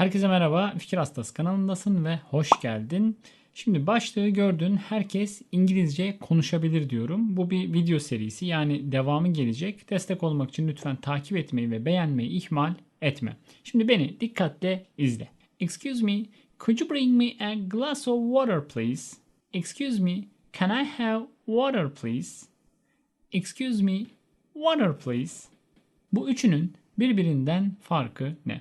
Herkese merhaba, Fikir Hastası kanalındasın ve hoş geldin. Şimdi başlığı gördün, herkes İngilizce konuşabilir diyorum. Bu bir video serisi yani devamı gelecek. Destek olmak için lütfen takip etmeyi ve beğenmeyi ihmal etme. Şimdi beni dikkatle izle. Excuse me, could you bring me a glass of water please? Excuse me, can I have water please? Excuse me, water please. Bu üçünün birbirinden farkı ne?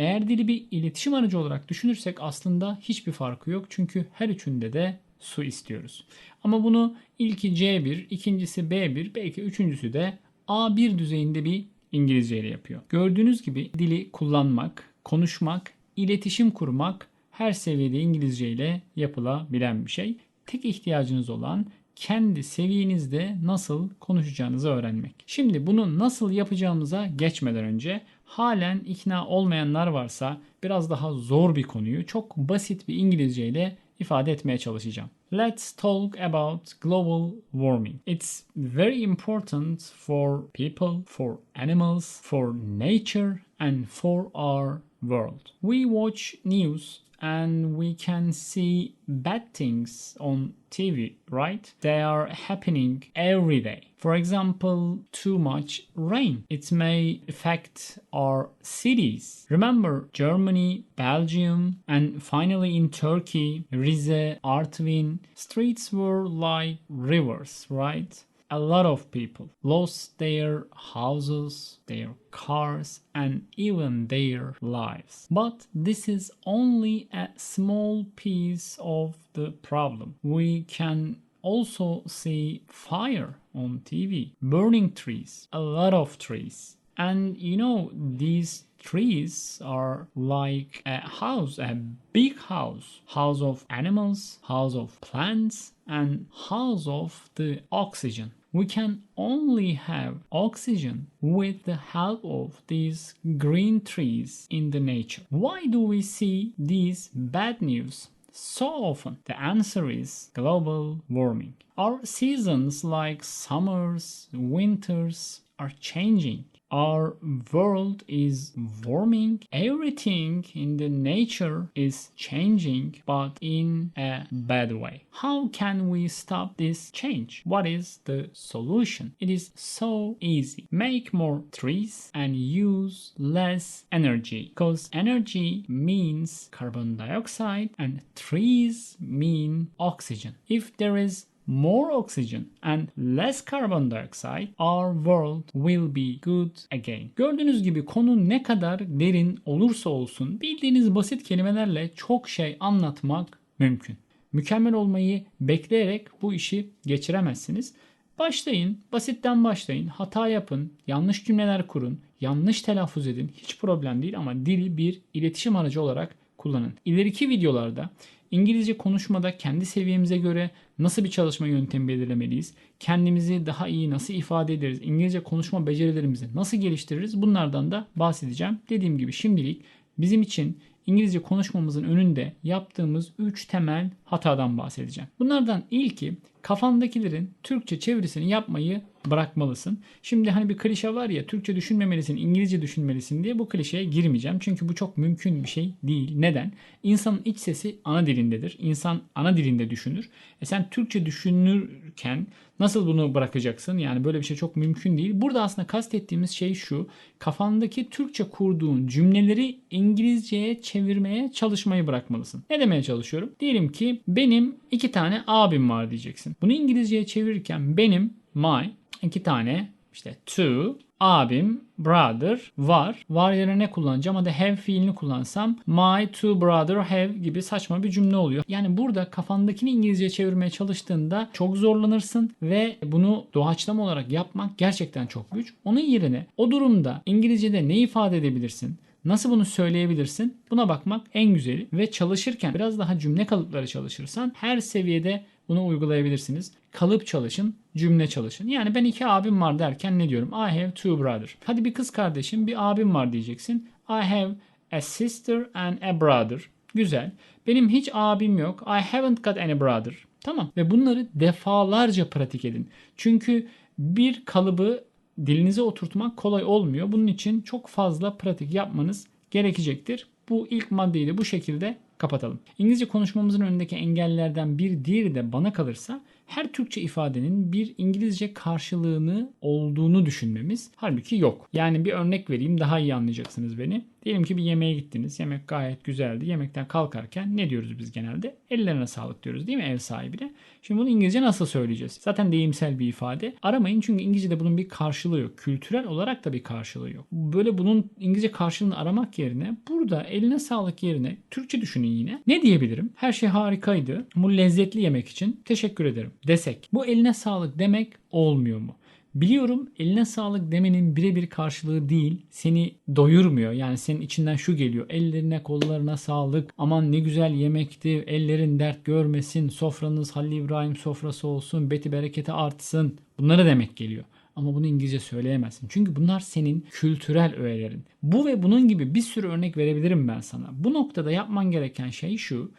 Eğer dili bir iletişim aracı olarak düşünürsek aslında hiçbir farkı yok. Çünkü her üçünde de su istiyoruz. Ama bunu ilki C1, ikincisi B1, belki üçüncüsü de A1 düzeyinde bir İngilizce ile yapıyor. Gördüğünüz gibi dili kullanmak, konuşmak, iletişim kurmak her seviyede İngilizce ile yapılabilen bir şey. Tek ihtiyacınız olan kendi seviyenizde nasıl konuşacağınızı öğrenmek. Şimdi bunu nasıl yapacağımıza geçmeden önce halen ikna olmayanlar varsa biraz daha zor bir konuyu çok basit bir İngilizce ile ifade etmeye çalışacağım. Let's talk about global warming. It's very important for people, for animals, for nature and for our world. We watch news and we can see bad things on TV, right? They are happening every day. For example, too much rain. It may affect our cities. Remember Germany, Belgium, and finally in Turkey, Rize, Artvin. Streets were like rivers, right? A lot of people lost their houses, their cars, and even their lives. But this is only a small piece of the problem. We can also see fire on TV, burning trees, a lot of trees. And you know, these trees are like a house, a big house, house of animals, house of plants, and house of the oxygen we can only have oxygen with the help of these green trees in the nature. Why do we see these bad news so often? The answer is global warming. Our seasons like summers, winters are changing our world is warming. Everything in the nature is changing but in a bad way. How can we stop this change? What is the solution? It is so easy. Make more trees and use less energy because energy means carbon dioxide and trees mean oxygen. If there is more oxygen and less carbon dioxide, our world will be good again. Gördüğünüz gibi konu ne kadar derin olursa olsun bildiğiniz basit kelimelerle çok şey anlatmak mümkün. Mükemmel olmayı bekleyerek bu işi geçiremezsiniz. Başlayın, basitten başlayın, hata yapın, yanlış cümleler kurun, yanlış telaffuz edin. Hiç problem değil ama dili bir iletişim aracı olarak kullanın. İleriki videolarda İngilizce konuşmada kendi seviyemize göre nasıl bir çalışma yöntemi belirlemeliyiz? Kendimizi daha iyi nasıl ifade ederiz? İngilizce konuşma becerilerimizi nasıl geliştiririz? Bunlardan da bahsedeceğim. Dediğim gibi şimdilik bizim için İngilizce konuşmamızın önünde yaptığımız 3 temel hatadan bahsedeceğim. Bunlardan ilki kafandakilerin Türkçe çevirisini yapmayı bırakmalısın. Şimdi hani bir klişe var ya Türkçe düşünmemelisin, İngilizce düşünmelisin diye bu klişeye girmeyeceğim. Çünkü bu çok mümkün bir şey değil. Neden? İnsanın iç sesi ana dilindedir. İnsan ana dilinde düşünür. E sen Türkçe düşünürken nasıl bunu bırakacaksın? Yani böyle bir şey çok mümkün değil. Burada aslında kastettiğimiz şey şu. Kafandaki Türkçe kurduğun cümleleri İngilizceye çevirmeye çalışmayı bırakmalısın. Ne demeye çalışıyorum? Diyelim ki benim iki tane abim var diyeceksin. Bunu İngilizceye çevirirken benim my iki tane işte two abim brother var. Var yerine ne kullanacağım? Hadi have fiilini kullansam my two brother have gibi saçma bir cümle oluyor. Yani burada kafandakini İngilizce çevirmeye çalıştığında çok zorlanırsın ve bunu doğaçlama olarak yapmak gerçekten çok güç. Onun yerine o durumda İngilizce'de ne ifade edebilirsin? Nasıl bunu söyleyebilirsin? Buna bakmak en güzeli ve çalışırken biraz daha cümle kalıpları çalışırsan her seviyede bunu uygulayabilirsiniz. Kalıp çalışın, cümle çalışın. Yani ben iki abim var derken ne diyorum? I have two brother. Hadi bir kız kardeşim, bir abim var diyeceksin. I have a sister and a brother. Güzel. Benim hiç abim yok. I haven't got any brother. Tamam. Ve bunları defalarca pratik edin. Çünkü bir kalıbı dilinize oturtmak kolay olmuyor. Bunun için çok fazla pratik yapmanız gerekecektir. Bu ilk maddeyi de bu şekilde kapatalım. İngilizce konuşmamızın önündeki engellerden bir diğeri de bana kalırsa her Türkçe ifadenin bir İngilizce karşılığını olduğunu düşünmemiz. Halbuki yok. Yani bir örnek vereyim daha iyi anlayacaksınız beni. Diyelim ki bir yemeğe gittiniz. Yemek gayet güzeldi. Yemekten kalkarken ne diyoruz biz genelde? Ellerine sağlık diyoruz değil mi ev sahibine? Şimdi bunu İngilizce nasıl söyleyeceğiz? Zaten deyimsel bir ifade. Aramayın çünkü İngilizce'de bunun bir karşılığı yok. Kültürel olarak da bir karşılığı yok. Böyle bunun İngilizce karşılığını aramak yerine burada eline sağlık yerine Türkçe düşünün yine. Ne diyebilirim? Her şey harikaydı. Bu lezzetli yemek için teşekkür ederim desek. Bu eline sağlık demek olmuyor mu? Biliyorum eline sağlık demenin birebir karşılığı değil. Seni doyurmuyor. Yani senin içinden şu geliyor. Ellerine kollarına sağlık. Aman ne güzel yemekti. Ellerin dert görmesin. Sofranız Halil İbrahim sofrası olsun. Beti bereketi artsın. Bunları demek geliyor. Ama bunu İngilizce söyleyemezsin. Çünkü bunlar senin kültürel öğelerin. Bu ve bunun gibi bir sürü örnek verebilirim ben sana. Bu noktada yapman gereken şey şu.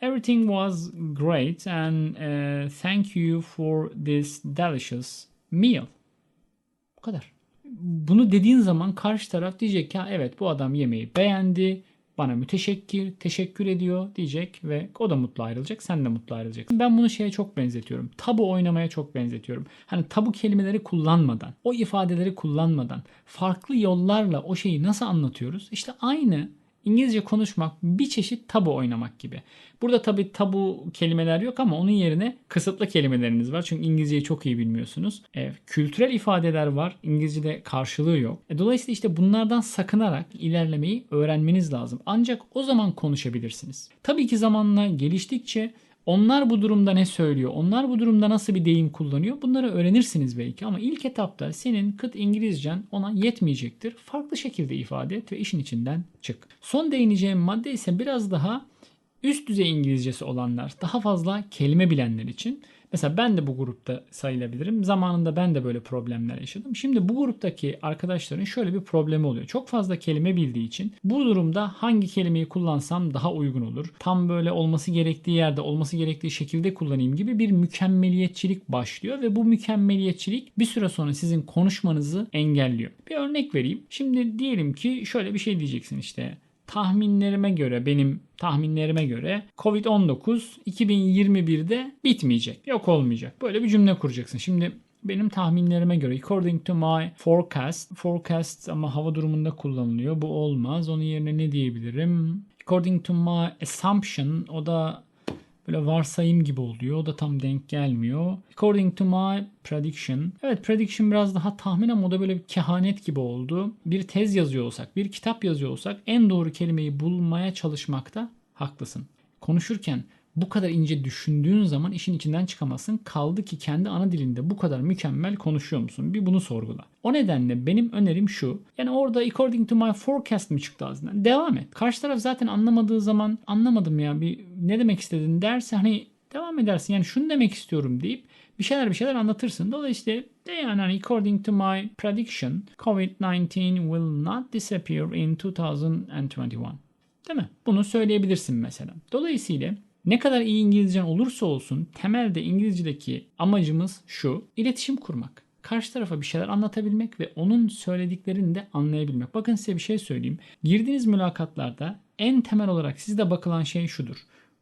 Everything was great and uh, thank you for this delicious meal. Bu kadar. Bunu dediğin zaman karşı taraf diyecek ki evet bu adam yemeği beğendi, bana müteşekkir, teşekkür ediyor diyecek ve o da mutlu ayrılacak, sen de mutlu ayrılacaksın. Ben bunu şeye çok benzetiyorum. Tabu oynamaya çok benzetiyorum. Hani tabu kelimeleri kullanmadan, o ifadeleri kullanmadan farklı yollarla o şeyi nasıl anlatıyoruz? İşte aynı İngilizce konuşmak bir çeşit tabu oynamak gibi. Burada tabi tabu kelimeler yok ama onun yerine kısıtlı kelimeleriniz var. Çünkü İngilizceyi çok iyi bilmiyorsunuz. E, kültürel ifadeler var. İngilizce'de karşılığı yok. E, dolayısıyla işte bunlardan sakınarak ilerlemeyi öğrenmeniz lazım. Ancak o zaman konuşabilirsiniz. Tabii ki zamanla geliştikçe onlar bu durumda ne söylüyor? Onlar bu durumda nasıl bir deyim kullanıyor? Bunları öğrenirsiniz belki ama ilk etapta senin kıt İngilizcen ona yetmeyecektir. Farklı şekilde ifade et ve işin içinden çık. Son değineceğim madde ise biraz daha üst düzey İngilizcesi olanlar, daha fazla kelime bilenler için. Mesela ben de bu grupta sayılabilirim. Zamanında ben de böyle problemler yaşadım. Şimdi bu gruptaki arkadaşların şöyle bir problemi oluyor. Çok fazla kelime bildiği için bu durumda hangi kelimeyi kullansam daha uygun olur? Tam böyle olması gerektiği yerde, olması gerektiği şekilde kullanayım gibi bir mükemmeliyetçilik başlıyor ve bu mükemmeliyetçilik bir süre sonra sizin konuşmanızı engelliyor. Bir örnek vereyim. Şimdi diyelim ki şöyle bir şey diyeceksin işte tahminlerime göre benim tahminlerime göre Covid-19 2021'de bitmeyecek. Yok olmayacak. Böyle bir cümle kuracaksın. Şimdi benim tahminlerime göre according to my forecast forecast ama hava durumunda kullanılıyor. Bu olmaz. Onun yerine ne diyebilirim? According to my assumption o da böyle varsayım gibi oluyor. O da tam denk gelmiyor. According to my prediction. Evet prediction biraz daha tahmin ama o da böyle bir kehanet gibi oldu. Bir tez yazıyor olsak, bir kitap yazıyor olsak en doğru kelimeyi bulmaya çalışmakta haklısın. Konuşurken bu kadar ince düşündüğün zaman işin içinden çıkamazsın. Kaldı ki kendi ana dilinde bu kadar mükemmel konuşuyor musun? Bir bunu sorgula. O nedenle benim önerim şu. Yani orada according to my forecast mi çıktı ağzından? Devam et. Karşı taraf zaten anlamadığı zaman anlamadım ya bir ne demek istedin derse hani devam edersin. Yani şunu demek istiyorum deyip bir şeyler bir şeyler anlatırsın. Dolayısıyla de yani hani according to my prediction COVID-19 will not disappear in 2021. Değil mi? Bunu söyleyebilirsin mesela. Dolayısıyla ne kadar iyi İngilizcen olursa olsun temelde İngilizce'deki amacımız şu. iletişim kurmak. Karşı tarafa bir şeyler anlatabilmek ve onun söylediklerini de anlayabilmek. Bakın size bir şey söyleyeyim. Girdiğiniz mülakatlarda en temel olarak sizde bakılan şey şudur.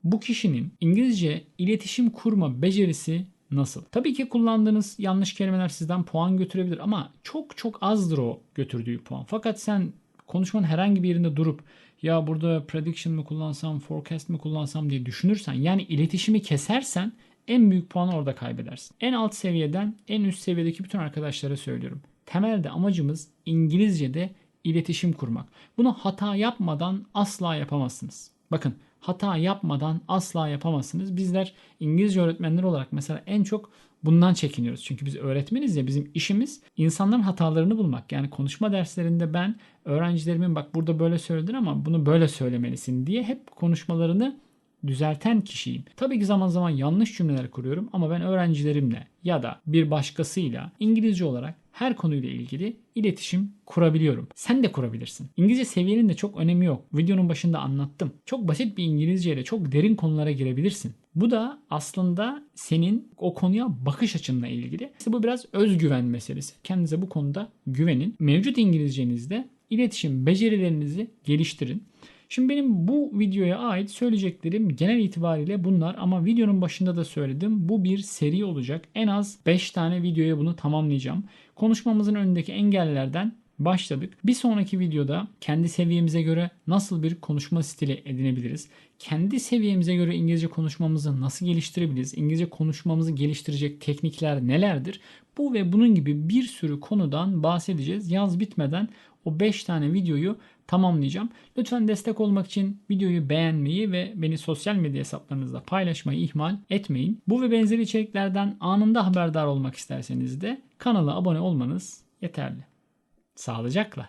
Bu kişinin İngilizce iletişim kurma becerisi nasıl? Tabii ki kullandığınız yanlış kelimeler sizden puan götürebilir ama çok çok azdır o götürdüğü puan. Fakat sen konuşmanın herhangi bir yerinde durup ya burada prediction mı kullansam, forecast mi kullansam diye düşünürsen yani iletişimi kesersen en büyük puanı orada kaybedersin. En alt seviyeden en üst seviyedeki bütün arkadaşlara söylüyorum. Temelde amacımız İngilizce'de iletişim kurmak. Bunu hata yapmadan asla yapamazsınız. Bakın hata yapmadan asla yapamazsınız. Bizler İngilizce öğretmenleri olarak mesela en çok bundan çekiniyoruz. Çünkü biz öğretmeniz ya bizim işimiz insanların hatalarını bulmak. Yani konuşma derslerinde ben öğrencilerimin bak burada böyle söyledin ama bunu böyle söylemelisin diye hep konuşmalarını düzelten kişiyim. Tabii ki zaman zaman yanlış cümleler kuruyorum ama ben öğrencilerimle ya da bir başkasıyla İngilizce olarak her konuyla ilgili iletişim kurabiliyorum. Sen de kurabilirsin. İngilizce seviyenin de çok önemi yok. Videonun başında anlattım. Çok basit bir İngilizceyle çok derin konulara girebilirsin. Bu da aslında senin o konuya bakış açınla ilgili. İşte bu biraz özgüven meselesi. Kendinize bu konuda güvenin. Mevcut İngilizcenizde iletişim becerilerinizi geliştirin. Şimdi benim bu videoya ait söyleyeceklerim genel itibariyle bunlar ama videonun başında da söyledim. Bu bir seri olacak. En az 5 tane videoya bunu tamamlayacağım. Konuşmamızın önündeki engellerden başladık. Bir sonraki videoda kendi seviyemize göre nasıl bir konuşma stili edinebiliriz? Kendi seviyemize göre İngilizce konuşmamızı nasıl geliştirebiliriz? İngilizce konuşmamızı geliştirecek teknikler nelerdir? Bu ve bunun gibi bir sürü konudan bahsedeceğiz. Yaz bitmeden o 5 tane videoyu tamamlayacağım. Lütfen destek olmak için videoyu beğenmeyi ve beni sosyal medya hesaplarınızda paylaşmayı ihmal etmeyin. Bu ve benzeri içeriklerden anında haberdar olmak isterseniz de kanala abone olmanız yeterli. Sağlıcakla.